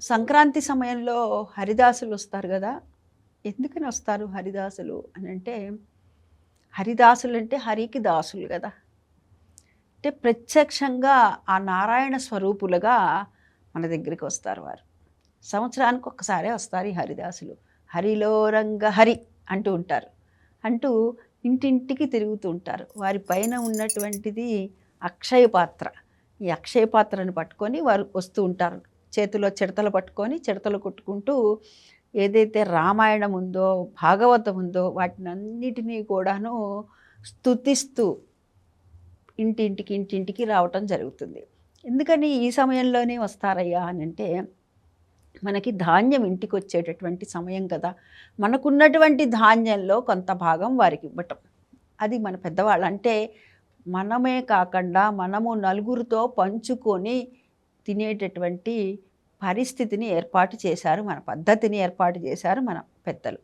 సంక్రాంతి సమయంలో హరిదాసులు వస్తారు కదా? ఎందుకని వస్తారు హరిదాసులు అని అంటే హరిదాసులు అంటే హరికి దాసులు కదా. అంటే ప్రత్యక్షంగా ఆ నారాయణ స్వరూపులుగా మన దగ్గరికి వస్తారు వారు. సంవత్సరానికి ఒక్కసారే వస్తారు ఈ హరిదాసులు. హరిలో రంగ హరి అంటూ ఉంటారు. అంటూ ఇంటింటికి తిరుగుతూ ఉంటారు. వారి పైన ఉన్నటువంటిది అక్షయ పాత్ర. ఈ అక్షయ పాత్రను పట్టుకొని వారు వస్తూ ఉంటారు. చేతిలో చిడతలు పట్టుకొని చిడతలు కొట్టుకుంటూ ఏదైతే రామాయణం ఉందో భాగవతం ఉందో వాటిని అన్నిటినీ కూడాను స్తుతిస్తూ ఇంటింటికి ఇంటింటికి రావటం జరుగుతుంది. ఎందుకని ఈ సమయంలోనే వస్తారయ్యా అని అంటే మనకి ధాన్యం ఇంటికి వచ్చేటటువంటి సమయం కదా. మనకున్నటువంటి ధాన్యంలో కొంత భాగం వారికి ఇవ్వటం. అది మన పెద్దవాళ్ళు అంటే మనమే కాకుండా మనము నలుగురితో పంచుకొని తినేటటువంటి పరిస్థితిని ఏర్పాటు చేశారు మన పద్ధతిని ఏర్పాటు చేశారు మన పెద్దలు.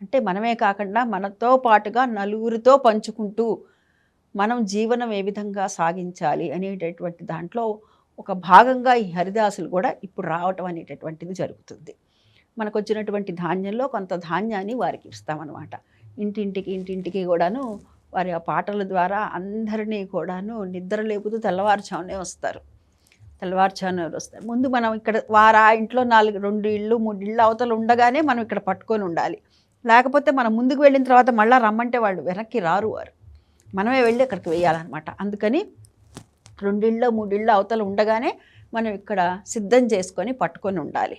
అంటే మనమే కాకుండా మనతో పాటుగా నలుగురితో పంచుకుంటూ మనం జీవనం ఏ విధంగా సాగించాలి అనేటటువంటి దాంట్లో ఒక భాగంగా ఈ హరిదాసులు కూడా ఇప్పుడు రావటం అనేటటువంటిది జరుగుతుంది. మనకు వచ్చినటువంటి ధాన్యంలో కొంత ధాన్యాన్ని వారికి ఇస్తామన్నమాట. ఇంటింటికి ఇంటింటికి కూడాను వారి ఆ పాటల ద్వారా అందరినీ కూడాను నిద్ర లేపుతూ తెల్లవారుజామునే వస్తారు. తెల్లవారుజామున వస్తాయి. ముందు మనం ఇక్కడ వారు ఆ ఇంట్లో నాలుగు రెండు ఇళ్ళు మూడు ఇళ్ళు అవతలు ఉండగానే మనం ఇక్కడ పట్టుకొని ఉండాలి. లేకపోతే మనం ముందుకు వెళ్ళిన తర్వాత మళ్ళీ రమ్మంటే వాళ్ళు వెనక్కి రారు వారు. మనమే వెళ్ళి అక్కడికి వేయాలన్నమాట అందుకని రెండిళ్ళో మూడిళ్ళ అవతలు ఉండగానే మనం ఇక్కడ సిద్ధం చేసుకొని పట్టుకొని ఉండాలి.